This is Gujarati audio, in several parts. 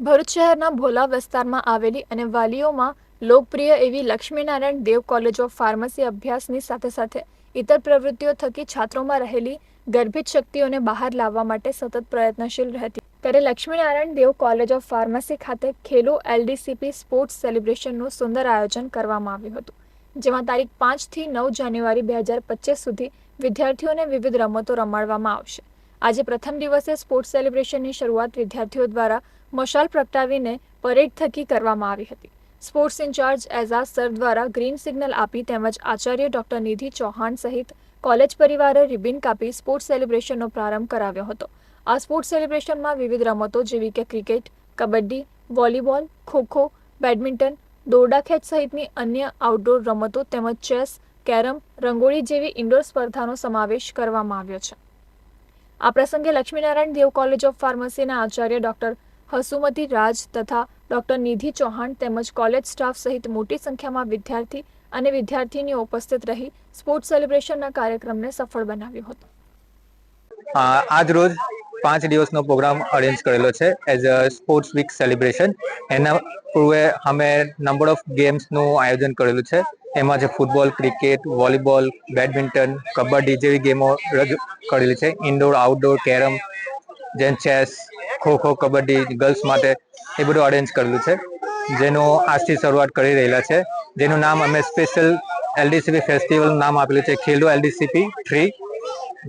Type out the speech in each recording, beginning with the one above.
ભરૂચ શહેરના ભોલા વિસ્તારમાં આવેલી અને વાલીઓમાં લોકપ્રિય એવી Laxminarayan Dev college of pharmacy અભ્યાસની સાથે સાથે ઇતર પ્રવૃત્તિઓ થકી છાત્રોમાં રહેલી ગર્ભિત શક્તિઓને બહાર લાવવા માટે સતત પ્રયત્નશીલ રહેતી. ત્યારે Laxminarayan Dev college of pharmacy ખાતે ખેલો એલડીસીપી સ્પોર્ટ્સ સેલિબ્રેશનનું સુંદર આયોજન કરવામાં આવ્યું હતું, જેમાં તારીખ પાંચથી નવ જાન્યુઆરી બે હજાર પચીસ સુધી વિદ્યાર્થીઓને વિવિધ રમતો રમાડવામાં આવશે. આજે પ્રથમ દિવસે સ્પોર્ટ્સ સેલિબ્રેશનની શરૂઆત વિદ્યાર્થીઓ દ્વારા મશાલ પ્રગટાવીને પરેડ થકી કરવામાં આવી હતી. સ્પોર્ટ્સ ઇન્ચાર્જ એઝા સર દ્વારા ગ્રીન સિગ્નલ આપી તેમજ આચાર્ય ડોક્ટર નિધિ ચૌહાણ સહિત કોલેજ પરિવારે રિબિન કાપી સ્પોર્ટ્સ સેલિબ્રેશનનો પ્રારંભ કરાવ્યો હતો. આ સ્પોર્ટ્સ સેલિબ્રેશનમાં વિવિધ રમતો જેવી કે cricket, kabaddi, volleyball, kho kho, badminton, દોરડા ખેંચ સહિતની અન્ય આઉટડોર રમતો તેમજ ચેસ, કેરમ, રંગોળી જેવી ઇન્ડોર સ્પર્ધાનો સમાવેશ કરવામાં આવ્યો છે. આ પ્રસંગે લક્ષ્મીનારાયણ દેવ કોલેજ ઓફ ફાર્મસીના આચાર્ય ડોક્ટર હસુમતી રાજ તથા ડોક્ટર નિધિ ચૌહાણ તેમજ કોલેજ સ્ટાફ સહિત મોટી સંખ્યામાં વિદ્યાર્થી અને વિદ્યાર્થીનીઓ ઉપસ્થિત રહી સ્પોર્ટ્સ સેલિબ્રેશનના કાર્યક્રમને સફળ બનાવ્યો હતો. આજ રોજ પાંચ દિવસનો પ્રોગ્રામ અરેન્જ કરેલો છે as a sports week celebration એના પૂર્વે અમે નંબર ઓફ ગેમ્સનું આયોજન કરેલું છે. એમાં જે football cricket volleyball badminton kabaddi જેવી ગેમો રજૂ કરેલી છે. ઇન્ડોર આઉટડોર કેરમ, જેમ ચેસ ખોખો કબડ્ડી ગર્લ્સ માટે એ બધું અરેન્જ કરેલું છે. જેનું આજથી શરૂઆત કરી રહેલા છે. જેનું નામ અમે સ્પેશિયલ એલડીસીપી ફેસ્ટિવલ નામ આપેલું છે. ખેલો એલડીસીપી થ્રી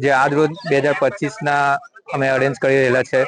જે આજ રોજ બે હજાર પચીસના અમે અરેન્જ કરી રહેલા છે.